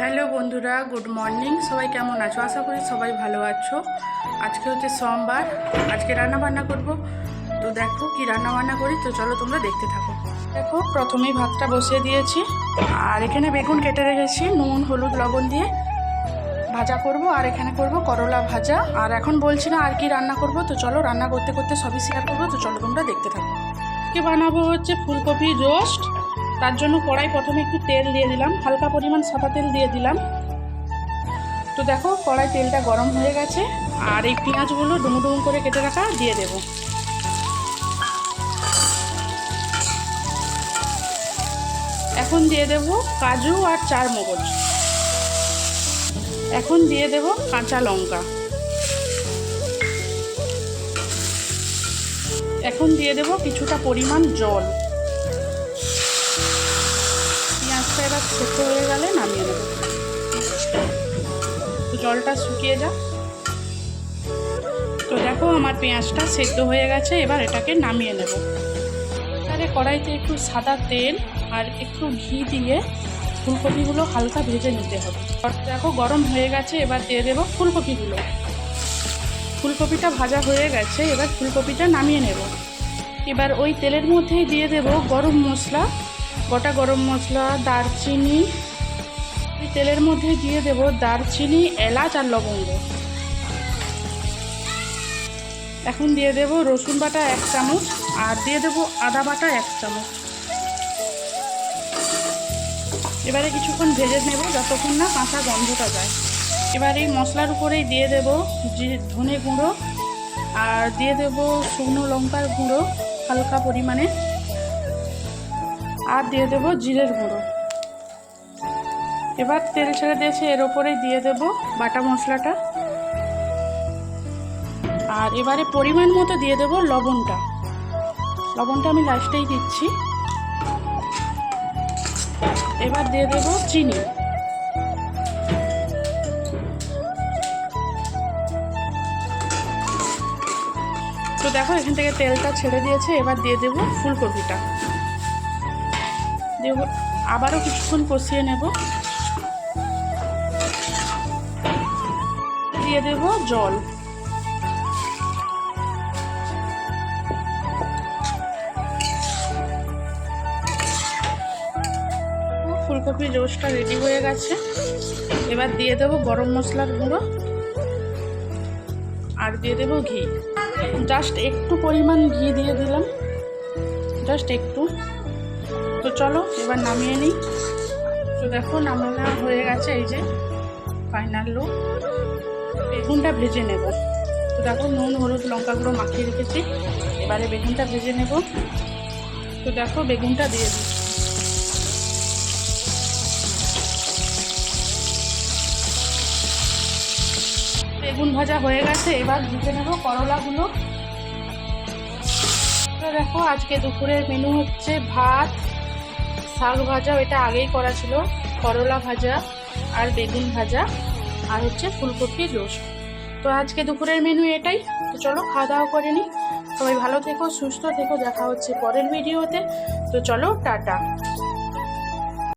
Hello বন্ধুরা, good morning. সবাই কেমন আছো? আশা করি সবাই ভালো আছো। আজকে হচ্ছে সোমবার, আজকে রান্না বান্না করব। তো দেখো কি রান্না বান্না করি, তো চলো তোমরা দেখতে থাকো। দেখো, প্রথমেই ভাতটা বসিয়ে দিয়েছি। আর এখানে বেগুন কেটে রেখেছি, নুন, হলুদ, লবণ দিয়ে ভাজা করব। আর এখানে করব করলা ভাজা। আর এখন বলছি না আর কি রান্না করব, তো চলো রান্না করতে করতে সবই শেয়ার করব। তো চলো তোমরা দেখতে থাকো। আজকে বানাবো হচ্ছে ফুলকপি রোস্ট। তার জন্য কড়াই প্রথমে একটু তেল দিয়ে দিলাম, হালকা পরিমাণ সাদা তেল দিয়ে দিলাম। তো দেখো, কড়াই তেলটা গরম হয়ে গেছে, আর এই পেঁয়াজগুলো ডুমু ডুমো করে কেটে রাখা দিয়ে দেব। এখন দিয়ে দেব কাজু আর চার মগজ। এখন দিয়ে দেব কাঁচা লঙ্কা। এখন দিয়ে দেব কিছুটা পরিমাণ জল। সেদ্ধ হয়ে গেলে নামিয়ে নেব। জলটা শুকিয়ে যা তো দেখো আমার পেঁয়াজটা সেদ্ধ হয়ে গেছে, এবার এটাকে নামিয়ে নেব। তাহলে কড়াইতে একটু সাদা তেল আর একটু ঘি দিয়ে ফুলকপিগুলো হালকা ভেজে নিতে হবে। দেখো গরম হয়ে গেছে, এবার দিয়ে দেবো ফুলকপিগুলো। ফুলকপিটা ভাজা হয়ে গেছে, এবার ফুলকপিটা নামিয়ে নেব। এবার ওই তেলের মধ্যেই দিয়ে দেব গরম মশলা গোটা গরম মশলা, দারচিনি তেলের মধ্যে দিয়ে দেব দারচিনি, এলাচ আর লবঙ্গ। এখন দিয়ে দেব রসুন বাটা এক চামচ আর দিয়ে দেব আদা বাটা এক চামচ। এবারে কিছুক্ষণ ভেজে নেব যতক্ষণ না কাঁচা গন্ধটা যায়। এবার এই মশলার উপরেই দিয়ে দেব ধনে গুঁড়ো আর দিয়ে দেব শুকনো লঙ্কার গুঁড়ো হালকা পরিমাণে। আর দিয়ে দেব জিরের গুঁড়ো। এবার তেল ছেড়ে দিয়েছে, এর ওপরেই দিয়ে দেব বাটা মশলাটা। আর এবারে পরিমাণ মতো দিয়ে দেব লবণটা। লবণটা আমি লাস্টেই দিচ্ছি। এবার দিয়ে দেব চিনি। তো দেখো, এখান থেকে তেলটা ছেড়ে দিয়েছে, এবার দিয়ে দেব ফুলকপিটা। দেব আবারও কিছুক্ষণ কষিয়ে নেব। দিয়ে দেব জল। ফুলকপির রোস্টটা রেডি হয়ে গেছে। এবার দিয়ে দেব গরম মশলার গুঁড়ো আর দিয়ে দেব ঘি। জাস্ট একটু পরিমাণ ঘি দিয়ে দিলাম। জাস্ট একটু। তো চলো, এবার নামিয়ে নিই। তো দেখো, নামানো হয়ে গেছে এই যে ফাইনাল লুক বেগুনটা ভেজে নেব। তো দেখো, নুন, হলুদ লঙ্কা গুঁড়ো মাখিয়ে রেখেছি। এবারে বেগুনটা ভেজে নেব। তো দেখো, বেগুনটা দিয়ে দিচ্ছি। বেগুন ভাজা হয়ে গেছে, এবার ভেজে নেব করলাগুলো। তো দেখো, আজকে দুপুরের মেনু হচ্ছে ভাত শাক ভাজা, এটা আগেই করা ছিল, করলা ভাজা আর বেগুন ভাজা আর হচ্ছে ফুলকপির রোস্ট তো আজকে দুপুরের মেনু এটাই। তো চলো, খাওয়া দাওয়া করে নিই। সবাই ভালো থেকো, সুস্থ থেকো। দেখা হচ্ছে পরের ভিডিওতে তো চলো, টাটা।